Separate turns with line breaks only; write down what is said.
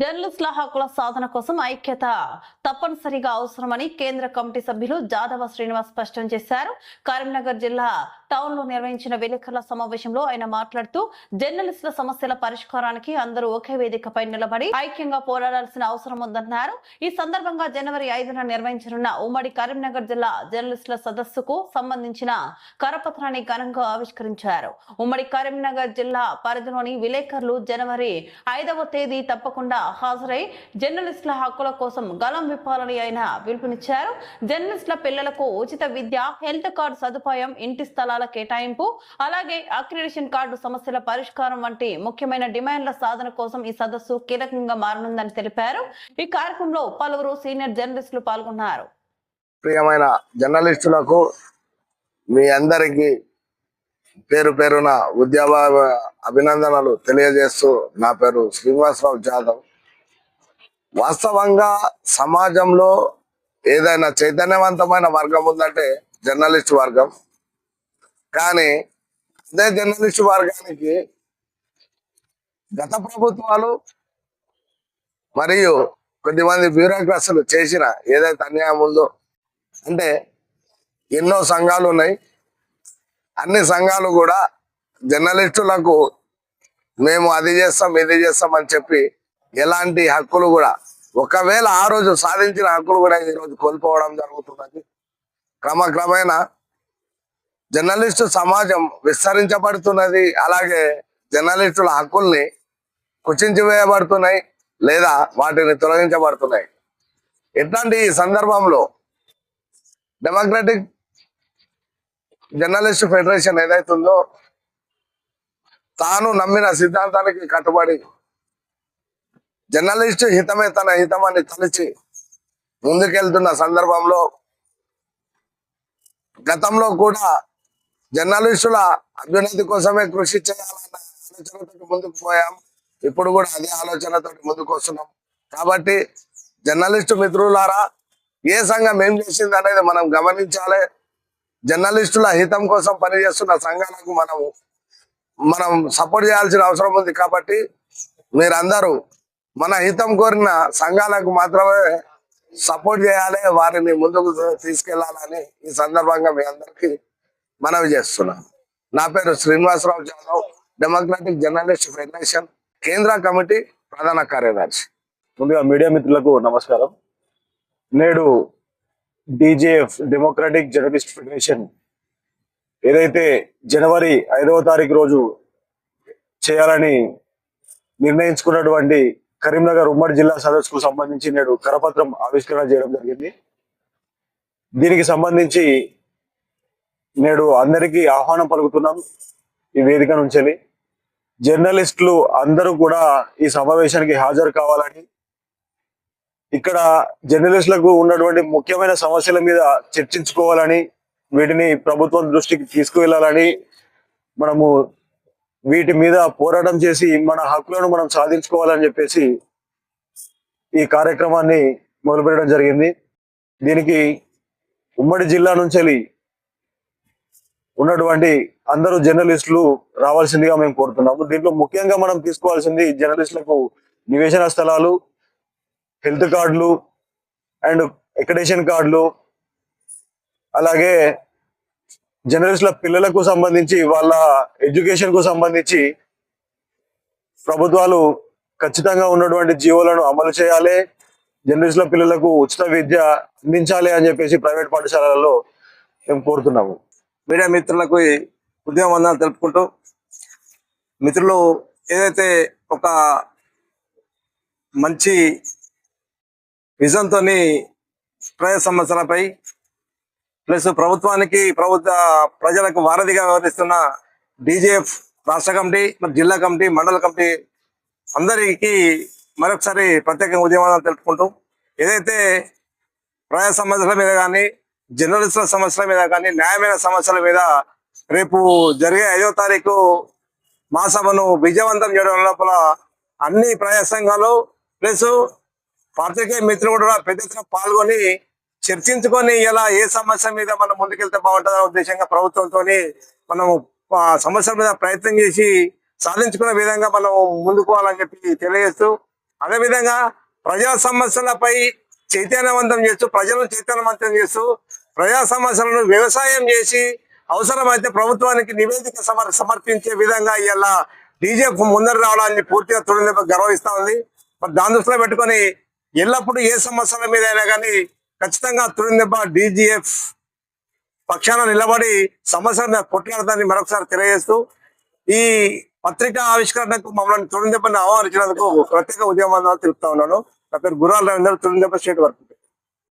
జర్నలిస్టుల హక్కుల సాధన కోసం ఐక్యత తప్పనిసరిగా అవసరమని కేంద్ర కమిటీ సభ్యులు జాదవ శ్రీనివాస్ స్పష్టం చేశారు. కరీంనగర్ జిల్లా టౌన్లో నిర్వహించిన విలేకరుల సమావేశంలో ఆయన మాట్లాడుతూ జర్నలిస్టుల సమస్యల పరిష్కారానికి అందరూ ఒకే వేదికపై నిలబడి ఐక్యంగా పోరాడాల్సిన అవసరం ఉందన్నారు. ఈ సందర్భంగా జనవరి ఐదున నిర్వహించనున్న ఉమ్మడి కరీంనగర్ జిల్లా జర్నలిస్టుల సదస్సుకు సంబంధించిన కరపత్రాన్ని ఘనంగా ఆవిష్కరించారు. ఉమ్మడి కరీంనగర్ జిల్లా పరిధిలోని విలేకరులు జనవరి ఐదవ తేదీ తప్పకుండా హాజరై జర్నలిస్టుల హక్కుల కోసం గలం విప్పాలని ఆయన పిలుపునిచ్చారు. జర్నలిస్టుల పిల్లలకు ఉచిత విద్య హెల్త్ కార్డు సదుపాయం ఇంటి స్థలాల కేటాయింపు అలాగే అక్రిడేషన్ కార్డు సమస్యల పరిష్కారం వంటి ముఖ్యమైన డిమాండ్ల సాధన కోసం ఈ సదస్సు కీలకంగా మారనుందని తెలిపారు. ఈ కార్యక్రమంలో పలువురు సీనియర్ జర్నలిస్టులు పాల్గొన్నారు.
ప్రియమైన జర్నలిస్టులకు మీ అందరికీ పేరు పేరున ఉద్యోగ అభినందనలు తెలియజేస్తూ నా పేరు శ్రీనివాసరావు జాదవ్. వాస్తవంగా సమాజంలో ఏదైనా చైతన్యవంతమైన వర్గం ఉందంటే జర్నలిస్ట్ వర్గం. కానీ అదే జర్నలిస్ట్ వర్గానికి గత ప్రభుత్వాలు మరియు కొద్దిమంది బ్యూరోక్రాసులు చేసిన ఏదైతే అన్యాయం ఉందో అంటే ఎన్నో సంఘాలు ఉన్నాయి. అన్ని సంఘాలు కూడా జర్నలిస్టులకు మేము అది చేస్తాం ఇది చేస్తాం అని చెప్పి ఎలాంటి హక్కులు కూడా ఒకవేళ ఆ రోజు సాధించిన హక్కులు కూడా ఈ రోజు కోల్పోవడం జరుగుతున్నది. క్రమక్రమేణా జర్నలిస్టు సమాజం విస్తరించబడుతున్నది. అలాగే జర్నలిస్టుల హక్కుల్ని కుచించి వేయబడుతున్నాయి లేదా వాటిని తొలగించబడుతున్నాయి. ఇట్లాంటి ఈ సందర్భంలో డెమోక్రటిక్ జర్నలిస్ట్ ఫెడరేషన్ ఏదైతుందో తాను నమ్మిన సిద్ధాంతానికి కట్టుబడి జర్నలిస్ట్ హితమే తన హితమని తలచి ముందుకెళ్తున్న సందర్భంలో గతంలో కూడా జర్నలిస్టుల అభ్యున్నతి కోసమే కృషి చేయాలన్న ఆలోచనతో ముందుకు పోయాం. ఇప్పుడు కూడా అదే ఆలోచనతో ముందుకు వస్తున్నాం. కాబట్టి జర్నలిస్టు మిత్రులారా ఏ సంఘం ఏం చేసింది అనేది మనం గమనించాలి. జర్నలిస్టుల హితం కోసం పనిచేస్తున్న సంఘాలకు మనం మనం సపోర్ట్ చేయాల్సిన అవసరం ఉంది కాబట్టి మీరందరూ మన హితం కోరిన సంఘాలకు మాత్రమే సపోర్ట్ చేయాలి వారిని ముందుకు తీసుకెళ్ళాలని ఈ సందర్భంగా మీ అందరికీ మనవి చేస్తున్నాను నా పేరు Srinivasarao Jadhav democratic journalist federation కేంద్ర కమిటీ ప్రధాన కార్యదర్శి.
ముందుగా మీడియా మిత్రులకు నమస్కారం. నేడు డిజేఎఫ్ డెమోక్రటిక్ జర్నలిస్ట్ ఫెడరేషన్ ఏదైతే జనవరి ఐదవ తారీఖు రోజు చేయాలని నిర్ణయించుకున్నటువంటి కరీంనగర్ ఉమ్మడి జిల్లా సదస్సుకు సంబంధించి నేడు కరపత్రం ఆవిష్కరణ చేయడం జరిగింది. దీనికి సంబంధించి నేడు అందరికీ ఆహ్వానం పలుకుతున్నాం ఈ వేదిక నుంచి జర్నలిస్టులు అందరూ కూడా ఈ సమావేశానికి హాజరు కావాలని. ఇక్కడ జర్నలిస్టులకు ఉన్నటువంటి ముఖ్యమైన సమస్యల మీద చర్చించుకోవాలని వీటిని ప్రభుత్వం దృష్టికి తీసుకువెళ్ళాలని మనము వీటి మీద పోరాటం చేసి మన హక్కులను మనం సాధించుకోవాలని చెప్పేసి ఈ కార్యక్రమాన్ని మొదలుపెట్టడం జరిగింది. దీనికి ఉమ్మడి జిల్లా నుంచి ఉన్నటువంటి అందరూ జర్నలిస్టులు రావాల్సిందిగా మేము కోరుతున్నాము. దీంట్లో ముఖ్యంగా మనం తీసుకోవాల్సింది జర్నలిస్టులకు నివేశన స్థలాలు హెల్త్ కార్డులు అండ్ ఎకడేషన్ కార్డులు అలాగే జనరేషన్ల పిల్లలకు సంబంధించి వాళ్ళ ఎడ్యుకేషన్కు సంబంధించి ప్రభుత్వాలు ఖచ్చితంగా ఉన్నటువంటి జీవోలను అమలు చేయాలి. జర్నలిస్టుల పిల్లలకు ఉచిత విద్య అందించాలి అని చెప్పేసి ప్రైవేట్ పాఠశాలలలో మేము కోరుతున్నాము.
మీడియా మిత్రులకు ఈ ఉద్యమ వందనాలు తెలుపుకుంటూ మిత్రులు ఏదైతే ఒక మంచి విజన్తో ప్రజా సమస్యలపై ప్లస్ ప్రభుత్వానికి ప్రభుత్వ ప్రజలకు వారధిగా వ్యవహరిస్తున్న డీజేఎఫ్ రాష్ట్ర కమిటీ మరి జిల్లా కమిటీ మండల కమిటీ అందరికీ మరొకసారి ప్రత్యేకంగా ఉద్యమాలు తెలుపుకుంటూ ఏదైతే ప్రజా సమస్యల మీద కానీ జర్నలిస్టుల సమస్యల మీద కానీ న్యాయమైన సమస్యల మీద రేపు జరిగే ఐదో తారీఖు మహాసభను విజయవంతం చేయడం లోపల అన్ని ప్రజా సంఘాలు ప్లస్ పాత్రికేయ మిత్రులు కూడా పెద్ద ఎత్తున పాల్గొని చర్చించుకొని ఇలా ఏ సమస్య మీద మనం ముందుకెళ్తే బాగుంటుందనే ఉద్దేశంగా ప్రభుత్వంతో మనము సమస్యల మీద ప్రయత్నం చేసి సాధించుకునే విధంగా మనం ముందుకోవాలని చెప్పి తెలియజేస్తూ అదేవిధంగా ప్రజా సమస్యలపై చైతన్యవంతం చేస్తూ ప్రజలను చైతన్యవంతం చేస్తూ ప్రజా సమస్యలను వ్యవసాయం చేసి అవసరమైతే ప్రభుత్వానికి నివేదిక సమర్ సమర్పించే విధంగా ఇలా డీజే ముందర రావడాన్ని పూర్తిగా తొలి గర్వహిస్తా ఉంది. మరి దాని దృష్టిలో పెట్టుకొని ఎల్లప్పుడూ ఏ సమస్యల మీద అయినా కానీ ఖచ్చితంగా తురిందెబ్బ డీజీఎఫ్ పక్షాన నిలబడి సమస్యలను కొట్లాడతాన్ని మరొకసారి తెలియజేస్తూ ఈ పత్రికా ఆవిష్కరణకు మమ్మల్ని తురిందెబ్బని ఆహ్వానించినందుకు ప్రత్యేక ఉద్యమాలు తెలుపుతా ఉన్నాను. నా పేరు గురాల రవీంద్ర తురిందెబ్బ స్టేట్ వర్క్.